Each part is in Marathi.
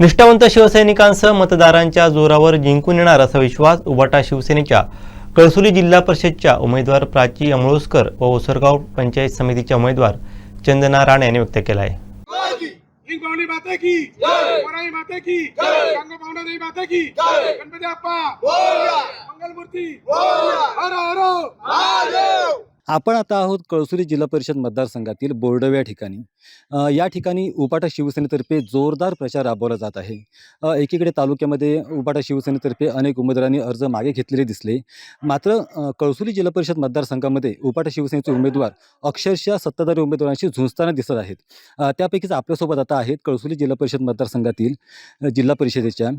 निष्ठावंत शिवसैनिकांसह मतदारांच्या जोरावर जिंकून येणार असा विश्वास उबाटा शिवसेनेच्या कळसुली जिल्हा परिषदच्या उमेदवार प्राची अमळोसकर व ओसरगाव पंचायत समितीच्या उमेदवार चंदना राणे यांनी व्यक्त केला आहे हिंग पाहुणे माता की. वराई माता की. गंगा पाहुणा देवी माता की. गणपती बाप्पा. मंगलमूर्ती. हर हर. आपण आता आहोत कळसुरी जिल्हा परिषद मतदारसंघातील बोर्डव या ठिकाणी. या ठिकाणी उपाटा शिवसेनेतर्फे जोरदार प्रचार राबवला जात आहे. एकीकडे तालुक्यामध्ये उपाटा शिवसेनेतर्फे अनेक उमेदवारांनी अर्ज मागे घेतलेले दिसले. मात्र कळसुरी जिल्हा परिषद मतदारसंघामध्ये उपाटा शिवसेनेचे उमेदवार अक्षरशः सत्ताधारी उमेदवारांशी झुंजताना दिसत आहेत. त्यापैकीच आपल्यासोबत आता आहेत कळसुरी जिल्हा परिषद मतदारसंघातील जिल्हा परिषदेच्या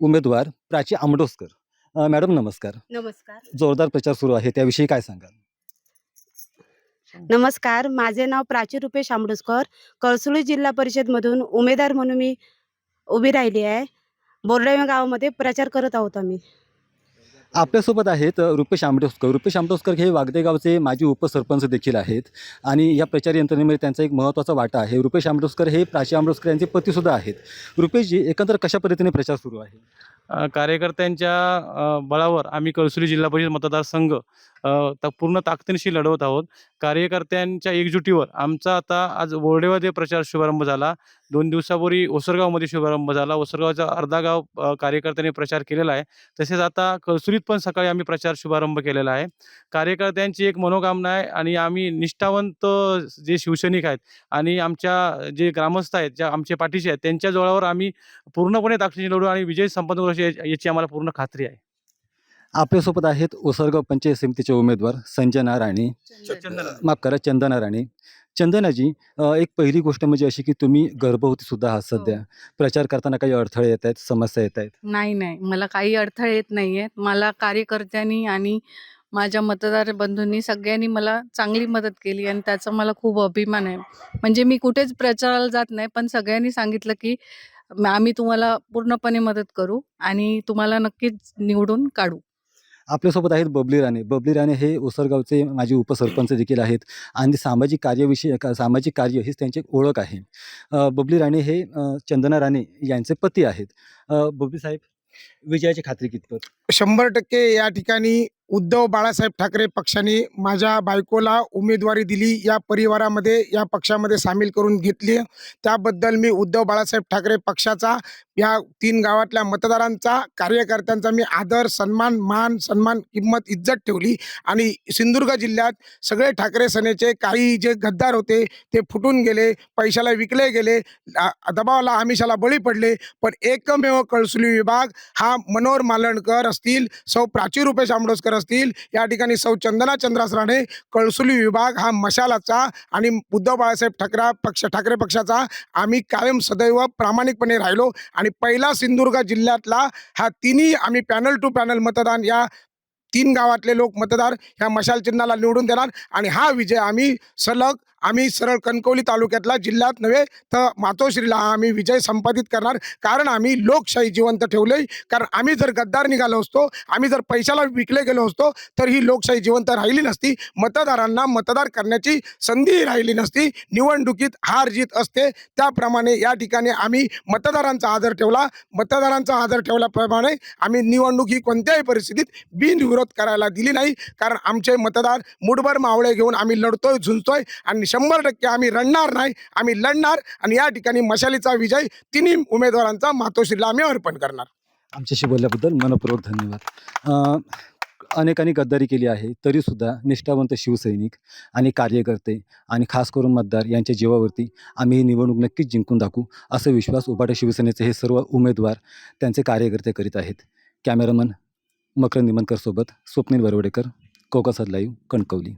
उमेदवार प्राची आमडोसकर. अ, मॅडम नमस्कार. नमस्कार. जोरदार प्रचार सुरू आहे. त्याविषयी काय सांगाल? नमस्कार. माझे नाव प्राची रुपेश आंबडुसकर. कळसुली जिल्हा परिषदमधून उमेदवार म्हणून मी उभी राहिली आहे. बोर्डावे गावामध्ये प्रचार करत आहोत आम्ही. आपल्यासोबत आहेत अ, रुपेश आंबडोसकर. रुपेश आंबडोसकर हे वागदे गावचे माजी उपसरपंच देखील आहेत आणि या प्रचार यंत्रणेमध्ये त्यांचा एक महत्त्वाचा वाटा आहे. रुपेश आंबडोसकर हे प्राची आंबडोसकर यांचे पतीसुद्धा आहेत. रुपेशजी एकंदर कशा पद्धतीने प्रचार सुरू आहे? कार्यकर्त्यांच्या बळावर आम्ही कळसुली जिल्हा परिषद मतदारसंघ पूर्ण ताकदीनिशी लढवत आहोत. कार्यकर्त्यांच्या एकजुटीवर आमचा आता आज बोर्डेमध्ये प्रचार शुभारंभ झाला दोन दिवसापूर्वी ओसरगावमध्ये शुभारंभ झाला. ओसरगावचा अर्धा गाव कार्यकर्त्यांनी प्रचार केलेला आहे. तसेच आता कसुरीत पण सकाळी आम्ही प्रचार शुभारंभ केलेला आहे. कार्यकर्त्यांची एक मनोकामना आहे आणि आम्ही निष्ठावंत जे शिवसैनिक आहेत आणि आमच्या जे ग्रामस्थ आहेत ज्या आमचे पाठीशी आहेत त्यांच्या जोळावर आम्ही पूर्णपणे ताकदीने लढू आणि विजय संपन्न करू याची आम्हाला पूर्ण खात्री आहे. आपल्यासोबत आहेत ओसरगाव पंचायत समितीचे उमेदवार संजना राणे माफ करा चंदना राणे चंदनाजी अ, एक पहिली गोष्ट म्हणजे अशी की तुम्ही गर्भवतीसुद्धा आहात सध्या. प्रचार करताना काही अडथळे येत आहेत समस्या येत आहेत? नाही नाही. मला काही अडथळे येत नाही आहेत. मला कार्यकर्त्यांनी आणि माझ्या मतदार बंधूंनी सगळ्यांनी मला चांगली मदत केली आणि त्याचा मला खूप अभिमान आहे. म्हणजे मी कुठेच प्रचाराला जात नाही पण सगळ्यांनी सांगितलं की "म- आम्ही तुम्हाला पूर्णपणे मदत करू आणि तुम्हाला नक्कीच निवडून काढू. आपल्यासोबत आहेत बबली राणे. बबली राणे हे ओसरगावचे माजी उपसरपंच देखील आहेत आणि सामाजिक कार्याविषयी का- सामाजिक कार्य हीच त्यांची एक ओळख आहे. बबली राणे हे चंदना राणे यांचे पती आहेत. बबली साहेब विजयाची खात्री कितपत? शंभर टक्के या ठिकाणी उद्धव बाळासाहेब ठाकरे पक्षाने माझ्या बायकोला उमेदवारी दिली या परिवारामध्ये या पक्षामध्ये सामील करून घेतली. त्याबद्दल मी उद्धव बाळासाहेब ठाकरे पक्षाचा या तीन गावातल्या मतदारांचा कार्यकर्त्यांचा मी आदर सन्मान मान सन्मान किंमत इज्जत ठेवली. आणि सिंधुदुर्ग जिल्ह्यात सगळे ठाकरे सेनेचे काही जे गद्दार होते ते फुटून गेले पैशाला विकले गेले दबावाला आमिषाला बळी पडले. पण एकमेव कळसुली विभाग हा मनोहर मालणकर असतील सौ प्राची रुपेश आंबडोसकर असतील. या ठिकाणी सौ चंदना चंद्रास राणे कळसुली विभाग हा मशालाचा आणि उद्धव बाळासाहेब ठाकरे पक्ष ठाकरे पक्षाचा. आम्ही कायम सदैव प्रामाणिकपणे राहिलो आणि पहिला सिंधुदुर्ग जिल्ह्यातला हा तिन्ही आम्ही पॅनल टू पॅनल मतदान या तीन गावातले लोक मतदार ह्या मशाल चिन्हाला निवडून देणार आणि हा विजय आम्ही सलग आम्ही सरळ कणकवली तालुक्यातला जिल्ह्यात नव्हे तर मातोश्रीला आम्ही विजय संपादित करणार. कारण आम्ही लोकशाही जिवंत ठेवले कारण आम्ही जर गद्दार निघालो असतो आम्ही जर पैशाला विकले गेलो असतो तर ही लोकशाही जिवंत राहिली नसती. मतदारांना मतदार करण्याची संधी राहिली नसती. निवडणुकीत हार जीत असते. त्याप्रमाणे या ठिकाणी आम्ही मतदारांचा आदर ठेवला. मतदारांचा आदर ठेवल्याप्रमाणे आम्ही निवडणूक ही कोणत्याही परिस्थितीत बिनविरोध करायला दिली नाही. कारण आमचे मतदार मुठभर मावळे घेऊन आम्ही लढतोय झुंजतोय आणि शंभर टक्के आम्ही रडणार नाही आम्ही लढणार आणि या ठिकाणी मशालीचा विजय तिन्ही उमेदवारांचा मातोश्रीला आम्ही अर्पण करणार. आमच्याशी बोलल्याबद्दल मनपूर्वक धन्यवाद. अनेकांनी गद्दारी केली आहे तरीसुद्धा निष्ठावंत शिवसैनिक आणि कार्यकर्ते आणि खास करून मतदार यांच्या जीवावरती आम्ही ही निवडणूक नक्कीच जिंकून दाखवू असा विश्वास उपाटा शिवसेनेचे हे सर्व उमेदवार त्यांचे कार्यकर्ते करीत आहेत. कॅमेरामन मकरंद निमनकरसोबत स्वप्नील वरवडेकर कोकसद लाईव्ह कणकवली.